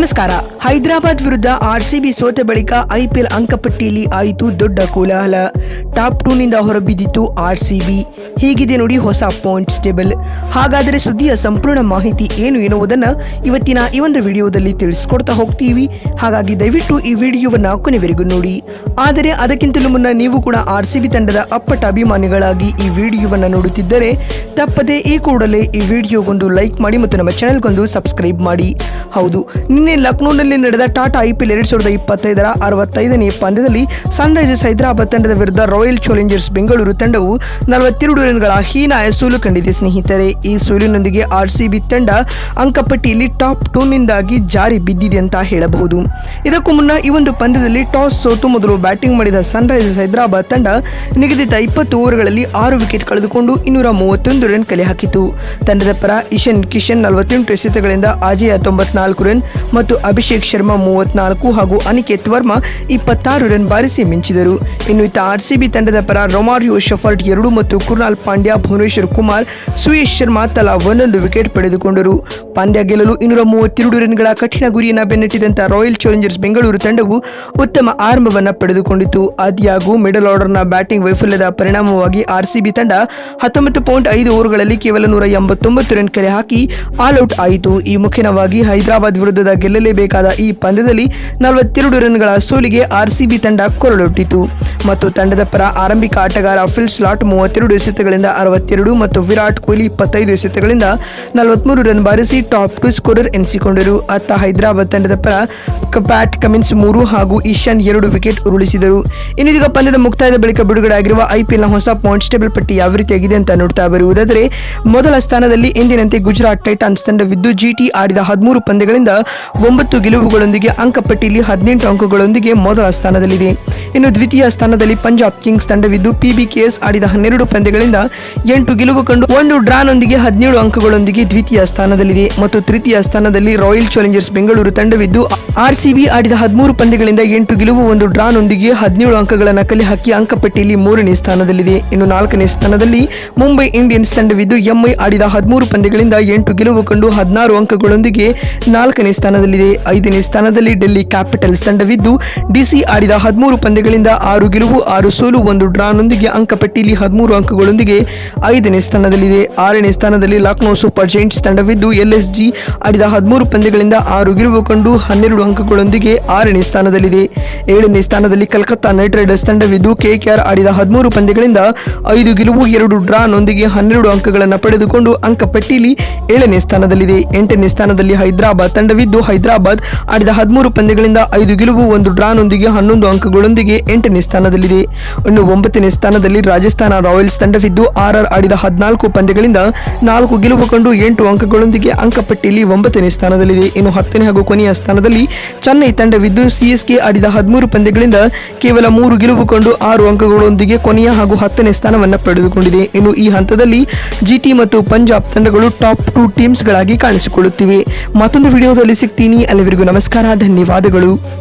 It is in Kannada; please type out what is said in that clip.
ನಮಸ್ಕಾರ. ಹೈದರಾಬಾದ್ ವಿರುದ್ಧ ಆರ್ಸಿಬಿ ಸೋತ ಬಳಿಕ ಐಪಿಎಲ್ ಅಂಕಪಟ್ಟಿಯಲ್ಲಿ ಆಯಿತು ದೊಡ್ಡ ಕೋಲಾಹಲ. ಟಾಪ್ ಟೂ ನಿಂದ ಹೊರಬಿದ್ದಿತ್ತು ಆರ್ಸಿಬಿ. ಹೀಗಿದೆ ನೋಡಿ ಹೊಸ ಪಾಯಿಂಟ್ಸ್ ಟೇಬಲ್. ಹಾಗಾದರೆ ಸುದ್ದಿಯ ಸಂಪೂರ್ಣ ಮಾಹಿತಿ ಏನು ಎನ್ನುವುದನ್ನು ಇವತ್ತಿನ ಈ ಒಂದು ವಿಡಿಯೋದಲ್ಲಿ ತಿಳಿಸ್ಕೊಡ್ತಾ ಹೋಗ್ತೀವಿ. ಹಾಗಾಗಿ ದಯವಿಟ್ಟು ಈ ವಿಡಿಯೋವನ್ನು ಕೊನೆವರೆಗೂ ನೋಡಿ. ಆದರೆ ಅದಕ್ಕಿಂತಲೂ ಮುನ್ನ ನೀವು ಕೂಡ ಆರ್ಸಿಬಿ ತಂಡದ ಅಪ್ಪಟ ಅಭಿಮಾನಿಗಳಾಗಿ ಈ ವಿಡಿಯೋವನ್ನು ನೋಡುತ್ತಿದ್ದರೆ ತಪ್ಪದೆ ಈ ಕೂಡಲೇ ಈ ವಿಡಿಯೋಗೊಂದು ಲೈಕ್ ಮಾಡಿ ಮತ್ತು ನಮ್ಮ ಚಾನೆಲ್ಗೊಂದು ಸಬ್ಸ್ಕ್ರೈಬ್ ಮಾಡಿ. ಹೌದು. ನಿನ್ನೆ ಲಕ್ನೋನಲ್ಲಿ ನಡೆದ ಟಾಟಾ ಐಪಿಎಲ್ ಎರಡ್ ಸಾವಿರದ ಇಪ್ಪತ್ತೈದರ ಅರವತ್ತೈದನೇ ಪಂದ್ಯದಲ್ಲಿ ಸನ್ರೈಸರ್ಸ್ ಹೈದರಾಬಾದ್ ತಂಡದ ವಿರುದ್ಧ ರಾಯಲ್ ಚಾಲೆಂಜರ್ಸ್ ಬೆಂಗಳೂರು ತಂಡವು ನಲವತ್ತೆರಡು ರನ್ಗಳ ಹೀನಾಯ ಸೋಲು ಕಂಡಿದೆ, ಸ್ನೇಹಿತರೆ. ಈ ಸೋಲಿನೊಂದಿಗೆ ಆರ್ಸಿಬಿ ತಂಡ ಅಂಕಪಟ್ಟಿಯಲ್ಲಿ ಟಾಪ್ ಟೂನಿಂದಾಗಿ ಜಾರಿ ಬಿದ್ದಿದೆ ಅಂತ ಹೇಳಬಹುದು. ಇದಕ್ಕೂ ಮುನ್ನ ಈ ಒಂದು ಪಂದ್ಯದಲ್ಲಿ ಟಾಸ್ ಸೋತು ಮೊದಲು ಬ್ಯಾಟಿಂಗ್ ಮಾಡಿದ ಸನ್ರೈಸರ್ಸ್ ಹೈದರಾಬಾದ್ ತಂಡ ನಿಗದಿತ ಇಪ್ಪತ್ತು ಓವರ್ಗಳಲ್ಲಿ ಆರು ವಿಕೆಟ್ ಕಳೆದುಕೊಂಡು ಇನ್ನೂರ ಮೂವತ್ತೊಂದು ರನ್ ಕಲೆ ಹಾಕಿತು. ತಂಡದ ಪರ ಇಶನ್ ಕಿಶನ್ ನಲವತ್ತೆಂಟು ಎಸೆತಗಳಿಂದ ಅಜಯ ತೊಂಬತ್ನಾಲ್ಕು ರನ್ ಮತ್ತು ಅಭಿಷೇಕ್ ಶರ್ಮಾ ಮೂವತ್ನಾಲ್ಕು ಹಾಗೂ ಅನಿಕೇತ್ ವರ್ಮಾ ಇಪ್ಪತ್ತಾರು ರನ್ ಬಾರಿಸಿ ಮಿಂಚಿದರು. ಇನ್ನು ಇತ್ತ ಆರ್ಸಿಬಿ ತಂಡದ ಪರ ರೊಮಾರಿಯೋ ಶಫರ್ಟ್ ಎರಡು ಮತ್ತು ಕುರ್ನಾಲ್ ಪಾಂಡ್ಯ, ಭುವನೇಶ್ವರ್ ಕುಮಾರ್, ಸುಯೇಶ್ ಶರ್ಮಾ ತಲಾ ಒಂದೊಂದು ವಿಕೆಟ್ ಪಡೆದುಕೊಂಡರು. ಪಂದ್ಯ ಗೆಲ್ಲಲು ಇನ್ನೂರ ಮೂವತ್ತೆರಡು ರನ್ಗಳ ಕಠಿಣ ಗುರಿಯನ್ನು ಬೆನ್ನಟ್ಟಿದಂತ ರಾಯಲ್ ಚಾಲೆಂಜರ್ಸ್ ಬೆಂಗಳೂರು ತಂಡವು ಉತ್ತಮ ಆರಂಭವನ್ನು ಪಡೆದುಕೊಂಡಿತು ಆದಿಯಾಗೂ ಮಿಡಲ್ ಆರ್ಡರ್ನ ಬ್ಯಾಟಿಂಗ್ ವೈಫಲ್ಯದ ಪರಿಣಾಮವಾಗಿ ಆರ್ಸಿಬಿ ತಂಡ ಹತ್ತೊಂಬತ್ತು ಪಾಯಿಂಟ್ ಐದು ಓವರ್ಗಳಲ್ಲಿ ಕೇವಲ ನೂರ ಎಂಬತ್ತೊಂಬತ್ತು ರನ್ ಕಲೆ ಹಾಕಿ ಆಲ್ಔಟ್ ಆಯಿತು. ಈ ಮುಖ್ಯವಾಗಿ ಹೈದರಾಬಾದ್ ವಿರುದ್ಧದ ಗೆಲ್ಲಲೇಬೇಕಾದ ಈ ಪಂದ್ಯದಲ್ಲಿ ನಲವತ್ತೆರಡು ರನ್ಗಳ ಸೋಲಿಗೆ ಆರ್ಸಿಬಿ ತಂಡ ಕೊರಳೊಟ್ಟಿತು ಮತ್ತು ತಂಡದ ಪರ ಆರಂಭಿಕ ಆಟಗಾರ ಫಿಲ್ ಸ್ಲಾಟ್ ಮೂವತ್ತೆರಡು ಎಸೆತಗಳಿಂದ ಅರವತ್ತೆರಡು ಮತ್ತು ವಿರಾಟ್ ಕೊಹ್ಲಿ ಇಪ್ಪತ್ತೈದು ಎಸೆತಗಳಿಂದ ನಲವತ್ಮೂರು ರನ್ ಬಾರಿಸಿ ಟಾಪ್ ಟು ಸ್ಕೋರರ್ ಎನಿಸಿಕೊಂಡರು. ಅತ್ತ ಹೈದರಾಬಾದ್ ತಂಡದ ಪರ ಪ್ಯಾಟ್ ಕಮಿನ್ಸ್ ಮೂರು ಹಾಗೂ ಈಶಾನ್ ಎರಡು ವಿಕೆಟ್ ಉರುಳಿಸಿದರು. ಇನ್ನು ಇದೀಗ ಪಂದ್ಯದ ಮುಕ್ತಾಯದ ಬಳಿಕ ಬಿಡುಗಡೆ ಆಗಿರುವ ಐಪಿಎಲ್ನ ಹೊಸ ಪಾಯಿಂಟ್ಸ್ ಟೇಬಲ್ ಪಟ್ಟಿ ಯಾವ ರೀತಿಯಾಗಿದೆ ಅಂತ ನೋಡ್ತಾ ಬರುವುದಾದರೆ, ಮೊದಲ ಸ್ಥಾನದಲ್ಲಿ ಎಂದಿನಂತೆ ಗುಜರಾತ್ ಟೈಟಾನ್ಸ್ ತಂಡವಿದ್ದು ಜಿಟಿ ಆಡಿದ ಹದಿಮೂರು ಪಂದ್ಯಗಳಿಂದ ಒಂಬತ್ತು ಗೆಲುವುಗಳೊಂದಿಗೆ ಅಂಕಪಟ್ಟಿಯಲ್ಲಿ ಹದಿನೆಂಟು ಅಂಕಗಳೊಂದಿಗೆ ಮೊದಲ ಸ್ಥಾನದಲ್ಲಿದೆ. ಇನ್ನು ದ್ವಿತೀಯ ಸ್ಥಾನದಲ್ಲಿ ಪಂಜಾಬ್ ಕಿಂಗ್ಸ್ ತಂಡವಿದ್ದು ಪಿಬಿಕೆಎಸ್ ಆಡಿದ ಹನ್ನೆರಡು ಪಂದ್ಯಗಳಿಂದ ಎಂಟು ಗೆಲುವು ಕಂಡು ಒಂದು ಡ್ರಾನೊಂದಿಗೆ ಹದಿನೇಳು ಅಂಕಗಳೊಂದಿಗೆ ದ್ವಿತೀಯ ಸ್ಥಾನದಲ್ಲಿದೆ. ಮತ್ತು ತೃತೀಯ ಸ್ಥಾನದಲ್ಲಿ ರಾಯಲ್ ಚಾಲೆಂಜರ್ಸ್ ಬೆಂಗಳೂರು ತಂಡವಿದ್ದು ಆರ್ಸಿಬಿ ಆಡಿದ ಹದಿಮೂರು ಪಂದ್ಯಗಳಿಂದ ಎಂಟು ಗೆಲುವು, ಒಂದು ಡ್ರಾನೊಂದಿಗೆ ಹದಿನೇಳು ಅಂಕಗಳ ನಕಲಿ ಹಾಕಿ ಅಂಕಪಟ್ಟಿಯಲ್ಲಿ ಮೂರನೇ ಸ್ಥಾನದಲ್ಲಿದೆ. ಇನ್ನು ನಾಲ್ಕನೇ ಸ್ಥಾನದಲ್ಲಿ ಮುಂಬೈ ಇಂಡಿಯನ್ಸ್ ತಂಡವಿದ್ದು ಎಂಐ ಆಡಿದ ಹದಿಮೂರು ಪಂದ್ಯಗಳಿಂದ ಎಂಟು ಗೆಲುವು ಕಂಡು ಹದಿನಾರು ಅಂಕಗಳೊಂದಿಗೆ ನಾಲ್ಕನೇ ಸ್ಥಾನದಲ್ಲಿದೆ. ಐದನೇ ಸ್ಥಾನದಲ್ಲಿ ಡೆಲ್ಲಿ ಕ್ಯಾಪಿಟಲ್ಸ್ ತಂಡವಿದ್ದು, ಡಿಸಿ ಆಡಿದ ಹದಿಮೂರು ಪಂದ್ಯಗಳಿಂದ ಆರು ಗೆಲುವು, ಆರು ಸೋಲು, ಒಂದು ಡ್ರಾನೊಂದಿಗೆ ಅಂಕಪಟ್ಟಿಯಲ್ಲಿ ಹದಿಮೂರು ಅಂಕಗಳೊಂದಿಗೆ ಐದನೇ ಸ್ಥಾನದಲ್ಲಿದೆ. ಆರನೇ ಸ್ಥಾನದಲ್ಲಿ ಲಕ್ನೋ ಸೂಪರ್ ಜೈಂಟ್ಸ್ ತಂಡವಿದ್ದು, ಎಲ್ಎಸ್ಜಿ ಆಡಿದ ಹದಿಮೂರು ಪಂದ್ಯಗಳಿಂದ ಆರು ಗೆಲುವು ಕಂಡು ಹನ್ನೆರಡು ಅಂಕಗಳೊಂದಿಗೆ ಆರನೇ ಸ್ಥಾನದಲ್ಲಿದೆ. ಏಳನೇ ಸ್ಥಾನದಲ್ಲಿ ಕಲ್ಕತ್ತಾ ನೈಟ್ ರೈಡರ್ಸ್ ತಂಡವಿದ್ದು, ಕೆಕೆಆರ್ ಆಡಿದ ಹದಿಮೂರು ಪಂದ್ಯಗಳಿಂದ ಐದು ಗೆಲುವು, ಎರಡು ಡ್ರಾನೊಂದಿಗೆ ಹನ್ನೆರಡು ಅಂಕಗಳನ್ನು ಪಡೆದುಕೊಂಡು ಅಂಕಪಟ್ಟಿಯಲ್ಲಿ ಏಳನೇ ಸ್ಥಾನದಲ್ಲಿದೆ. ಎಂಟನೇ ಸ್ಥಾನದಲ್ಲಿ ತಂಡವಿದ್ದು ಹೈದರಾಬಾದ್ ಆಡಿದ ಹದಿಮೂರು ಪಂದ್ಯಗಳಿಂದ ಐದು ಗೆಲುವು, ಒಂದು ಡ್ರಾನೊಂದಿಗೆ ಹನ್ನೊಂದು ಅಂಕಗಳೊಂದಿಗೆ ಎಂಟನೇ ಸ್ಥಾನದಲ್ಲಿದೆ. ಇನ್ನು ಒಂಬತ್ತನೇ ಸ್ಥಾನದಲ್ಲಿ ರಾಜಸ್ಥಾನ ರಾಯಲ್ಸ್ ತಂಡವಿದ್ದು ಆರ್ಆರ್ ಆಡಿದ ಹದಿನಾಲ್ಕು ಪಂದ್ಯಗಳಿಂದ ನಾಲ್ಕು ಗೆಲುವು ಕಂಡು ಎಂಟು ಅಂಕಗಳೊಂದಿಗೆ ಅಂಕಪಟ್ಟಿಯಲ್ಲಿ ಒಂಬತ್ತನೇ ಸ್ಥಾನದಲ್ಲಿದೆ. ಇನ್ನು ಹತ್ತನೇ ಹಾಗೂ ಕೊನೆಯ ಸ್ಥಾನದಲ್ಲಿ ಚೆನ್ನೈ ತಂಡವಿದ್ದು ಸಿಎಸ್ಕೆ ಆಡಿದ ಹದಿಮೂರು ಪಂದ್ಯಗಳಿಂದ ಕೇವಲ ಮೂರು ಗೆಲುವು ಕಂಡು ಆರು ಅಂಕಗಳೊಂದಿಗೆ ಕೊನೆಯ ಹಾಗೂ ಹತ್ತನೇ ಸ್ಥಾನವನ್ನು ಪಡೆದುಕೊಂಡಿದೆ. ಇನ್ನು ಈ ಹಂತದಲ್ಲಿ ಜಿಟಿ ಮತ್ತು ಪಂಜಾಬ್ ತಂಡಗಳು ಟಾಪ್ ಟೂ ಟೀಮ್ಸ್ಗಳಾಗಿ ಕಾಣಿಸಿಕೊಳ್ಳುತ್ತಿವೆ. ಮತ್ತೊಂದು ವಿಡಿಯೋದಲ್ಲಿ ಸಿಗ್ತೀನಿ. ಅಲ್ಲಿವರೆಗೂ ನಮಸ್ಕಾರ ಧನ್ಯವಾದಗಳು.